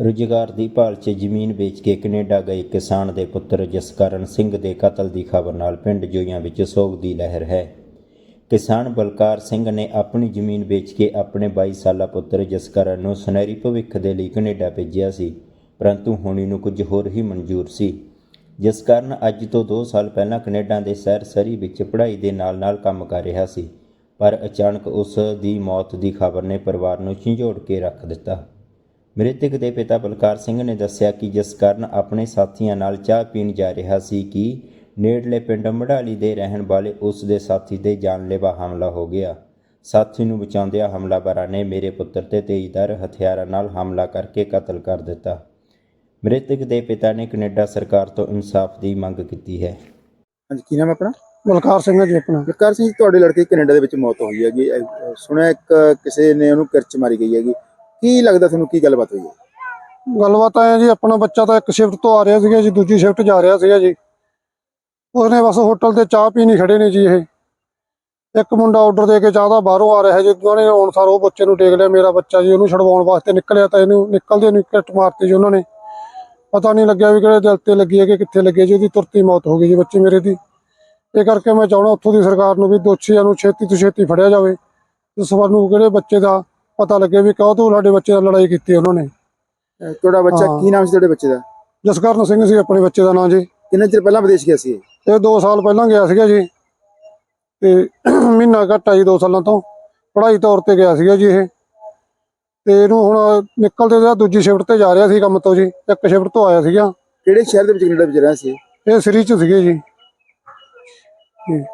ਰੁਜ਼ਗਾਰ ਦੀ ਭਾਲ 'ਚ ਜ਼ਮੀਨ ਵੇਚ ਕੇ ਕੈਨੇਡਾ ਗਏ ਕਿਸਾਨ ਦੇ ਪੁੱਤਰ ਜਸਕਰਨ ਸਿੰਘ ਦੇ ਕਤਲ ਦੀ ਖਬਰ ਨਾਲ ਪਿੰਡ ਜੋਈਆਂ ਵਿੱਚ ਸੋਗ ਦੀ ਲਹਿਰ ਹੈ। ਕਿਸਾਨ ਬਲਕਾਰ ਸਿੰਘ ਨੇ ਆਪਣੀ ਜ਼ਮੀਨ ਵੇਚ ਕੇ ਆਪਣੇ 22 ਸਾਲਾ ਪੁੱਤਰ ਜਸਕਰਨ ਨੂੰ ਸੁਨਹਿਰੀ ਭਵਿੱਖ ਦੇ ਲਈ ਕੈਨੇਡਾ ਭੇਜਿਆ ਸੀ, ਪਰੰਤੂ ਹੋਣੀ ਨੂੰ ਕੁਝ ਹੋਰ ਹੀ ਮਨਜ਼ੂਰ ਸੀ। ਜਿਸ ਕਾਰਨ ਅੱਜ ਤੋਂ 2 ਸਾਲ ਪਹਿਲਾਂ ਕੈਨੇਡਾ ਦੇ ਸ਼ਹਿਰ ਸਰੀ ਵਿੱਚ ਪੜ੍ਹਾਈ ਦੇ ਨਾਲ-ਨਾਲ ਕੰਮ ਕਰ ਰਿਹਾ ਸੀ, ਪਰ ਅਚਾਨਕ ਉਸ ਦੀ ਮੌਤ ਦੀ ਖਬਰ ਨੇ ਪਰਿਵਾਰ ਨੂੰ ਝੰਜੋੜ ਕੇ ਰੱਖ ਦਿੱਤਾ। ਮ੍ਰਿਤਕ ਦੇ ਪਿਤਾ ਬਲਕਾਰ ਸਿੰਘ ਨੇ ਦੱਸਿਆ ਕਿ ਜਿਸ ਕਾਰਨ ਆਪਣੇ ਸਾਥੀਆਂ ਨਾਲ ਚਾਹ ਪੀਣ ਜਾ ਰਿਹਾ ਸੀ ਕਿ ਨੇੜਲੇ ਪਿੰਡ ਮੜਾਲੀ ਦੇ ਰਹਿਣ ਵਾਲੇ ਉਸ ਦੇ ਸਾਥੀ ਤੇ ਜਾਨਲੇਵਾ ਹਮਲਾ ਹੋ ਗਿਆ। ਸਾਥੀ ਨੂੰ ਬਚਾਉਂਦਿਆਂ ਹਮਲਾਵਰਾਂ ਨੇ ਮੇਰੇ ਪੁੱਤਰ ਤੇ ਤੇਜ਼ਦਾਰ ਹਥਿਆਰਾਂ ਨਾਲ ਹਮਲਾ ਕਰਕੇ ਕਤਲ ਕਰ ਦਿੱਤਾ। ਮ੍ਰਿਤਕ ਦੇ ਪਿਤਾ ਨੇ ਕੈਨੇਡਾ ਸਰਕਾਰ ਤੋਂ ਇਨਸਾਫ ਦੀ ਮੰਗ ਕੀਤੀ ਹੈ। ਹਾਂਜੀ ਕੀ ਨਾਮ ਆਪਣਾ? ਬਲਕਾਰ ਸਿੰਘ ਹੈ ਜੀ ਆਪਣਾ। ਜਗਕਾਰ ਸਿੰਘ ਜੀ, ਤੁਹਾਡੇ ਲੜਕੇ ਦੀ ਕੈਨੇਡਾ ਦੇ ਵਿੱਚ ਮੌਤ ਹੋਈ ਹੈਗੀ। ਅਹ ਸੁਣਿਆ ਇੱਕ ਕਿਸੇ ਨੇ ਉਹਨੂੰ ਕਿਰਚ ਮਾਰੀ ਗਈ ਹੈਗੀ। ਕੀ ਲੱਗਦਾ ਤੁਹਾਨੂੰ ਕੀ ਗੱਲਬਾਤ ਹੋਈ ਹੈ? ਗੱਲਬਾਤ ਆਇਆ ਜੀ, ਆਪਣਾ ਬੱਚਾ ਤਾਂ ਇੱਕ ਸ਼ਿਫਟ ਤੋਂ ਆ ਰਿਹਾ ਸੀਗਾ ਜੀ, ਦੂਜੀ ਸ਼ਿਫਟ ਜਾ ਰਿਹਾ ਸੀਗਾ ਜੀ। ਉਹਨੇ ਬਸ ਹੋਟਲ ਤੇ ਚਾਹ ਪੀਣੀ ਖੜੇ ਨੇ ਜੀ ਇਹ। ਇੱਕ ਮੁੰਡਾ ਆਰਡਰ ਦੇ ਕੇ ਚਾਹ ਦਾ ਬਾਹਰੋਂ ਆ ਰਿਹਾ ਜੀ, ਉਹਨਾਂ ਆਉਣ ਸਾਰ ਉਹ ਬੱਚੇ ਨੂੰ ਟੇਕ ਲਿਆ, ਮੇਰਾ ਬੱਚਾ ਜੀ, ਉਹਨੂੰ ਛਡਵਾਉਣ ਵਾਸਤੇ ਨਿਕਲਿਆ ਤਾਂ ਇਹਨੂੰ ਨਿਕਲਦੇ ਨੂੰ ਕਿੱਟ ਮਾਰਤੀ ਜੀ ਉਹਨਾਂ ਨੇ। ਪਤਾ ਨਹੀਂ ਲੱਗਿਆ ਵੀ ਕਿਹੜੇ ਦਿਲ ਤੇ ਲੱਗੀ ਹੈ ਕਿ ਕਿੱਥੇ ਲੱਗੀ ਹੈ ਜੀ, ਉਹਦੀ ਤੁਰਤੀ ਮੌਤ ਹੋ ਗਈ ਜੀ ਬੱਚੇ ਮੇਰੇ ਦੀ। ਇਹ ਕਰਕੇ ਮੈਂ ਚਾਹਣਾ ਉੱਥੋਂ ਦੀ ਸਰਕਾਰ ਨੂੰ ਵੀ ਦੋਸ਼ੀਆਂ ਨੂੰ ਛੇਤੀ ਤੋਂ ਛੇਤੀ ਫੜਿਆ ਜਾਵੇ। ਤੇ ਸਾਨੂੰ ਕਿਹੜੇ ਬੱਚੇ ਦਾ ਪਤਾ ਲੱਗੇ ਵੀ ਕਦੋਂ ਤੋਂ ਸਾਡੇ ਬੱਚੇ ਨਾਲ ਲੜਾਈ ਕੀਤੀ ਉਹਨਾਂ ਨੇ। ਅਹ ਤੁਹਾਡਾ ਬੱਚਾ ਹਾਂ। ਕੀ ਨਾਮ ਸੀ ਤੁਹਾਡੇ ਬੱਚੇ ਦਾ? ਜਸਕਰਨ ਸਿੰਘ ਸੀ ਆਪਣੇ ਬੱਚੇ ਦਾ ਨਾਂ ਜੀ। ਕਿੰਨੇ ਚਿਰ ਪਹਿਲਾਂ ਵਿਦੇਸ਼ ਗਿਆ ਸੀ ਇਹ? ਇਹ 2 ਸਾਲ ਪਹਿਲਾਂ ਗਿਆ ਸੀਗਾ ਜੀ। ਤੇ ਮਹੀਨਾ ਘੱਟ ਆ ਜੀ 2 ਸਾਲਾਂ ਤੋਂ। ਪੜ੍ਹਾਈ ਤੌਰ ਤੇ ਗਿਆ ਸੀਗਾ ਜੀ ਇਹ। ਤੇ ਇਹਨੂੰ ਹੁਣ ਨਿਕਲਦੇ ਦਾ ਦੂਜੀ ਸ਼ਿਫਟ ਤੇ ਜਾ ਰਿਹਾ ਸੀ ਕੰਮ ਤੋਂ ਜੀ। ਇੱਕ ਸ਼ਿਫਟ ਤੋਂ ਆਇਆ ਸੀਗਾ। ਕਿਹੜੇ ਸ਼ਹਿਰ ਦੇ ਵਿੱਚ ਕੈਨੇਡਾ ਵਿੱਚ ਰਿਹਾ ਸੀ ਇਹ? ਇਹ ਸ੍ਰੀ ਚ ਸੀਗੇ ਜੀ। ਜੀ।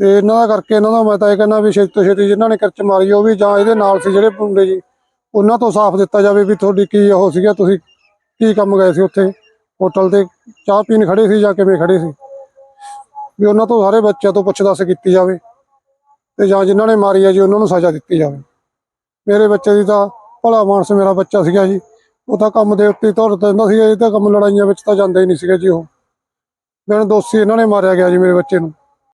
ਤੇ ਇਹਨਾਂ ਦਾ ਕਰਕੇ ਇਹਨਾਂ ਦਾ ਮੈਂ ਤਾਂ ਇਹ ਕਹਿੰਦਾ ਵੀ ਛੇਤੀ ਤੋਂ ਛੇਤੀ ਜਿਨ੍ਹਾਂ ਨੇ ਕਰਚ ਮਾਰੀ ਉਹ ਵੀ ਜਾਂ ਇਹਦੇ ਨਾਲ ਸੀ ਜਿਹੜੇ ਮੁੰਡੇ ਜੀ, ਉਹਨਾਂ ਤੋਂ ਸਾਫ਼ ਦਿੱਤਾ ਜਾਵੇ ਵੀ ਤੁਹਾਡੀ ਕੀ ਉਹ ਸੀਗਾ, ਤੁਸੀਂ ਕੀ ਕੰਮ ਗਏ ਸੀ ਉੱਥੇ? ਹੋਟਲ ਤੇ ਚਾਹ ਪੀਣ ਖੜੇ ਸੀ ਜਾਂ ਕਿਵੇਂ ਖੜੇ ਸੀ? ਵੀ ਉਹਨਾਂ ਤੋਂ ਸਾਰੇ ਬੱਚਿਆਂ ਤੋਂ ਪੁੱਛ ਦੱਸ ਕੀਤੀ ਜਾਵੇ ਤੇ ਜਾਂ ਜਿਨ੍ਹਾਂ ਨੇ ਮਾਰੀ ਹੈ ਜੀ, ਉਹਨਾਂ ਨੂੰ ਸਜ਼ਾ ਦਿੱਤੀ ਜਾਵੇ। ਮੇਰੇ ਬੱਚੇ ਦੀ ਤਾਂ ਭਲਾ ਮਾਨਸ ਮੇਰਾ ਬੱਚਾ ਸੀਗਾ ਜੀ, ਉਹ ਤਾਂ ਕੰਮ ਦੇ ਉੱਤੇ ਤੁਰ ਪੈਂਦਾ ਸੀ ਇਹ ਤਾਂ ਕੰਮ ਲੜਾਈਆਂ ਵਿੱਚ ਤਾਂ ਜਾਂਦਾ ਹੀ ਨਹੀਂ ਸੀਗਾ ਜੀ ਉਹ। ਬਿਨ ਦੋਸ਼ੀ ਇਹਨਾਂ ਨੇ ਮਾਰਿਆ ਗਿਆ ਜੀ ਮੇਰੇ ਬੱਚੇ ਨੂੰ।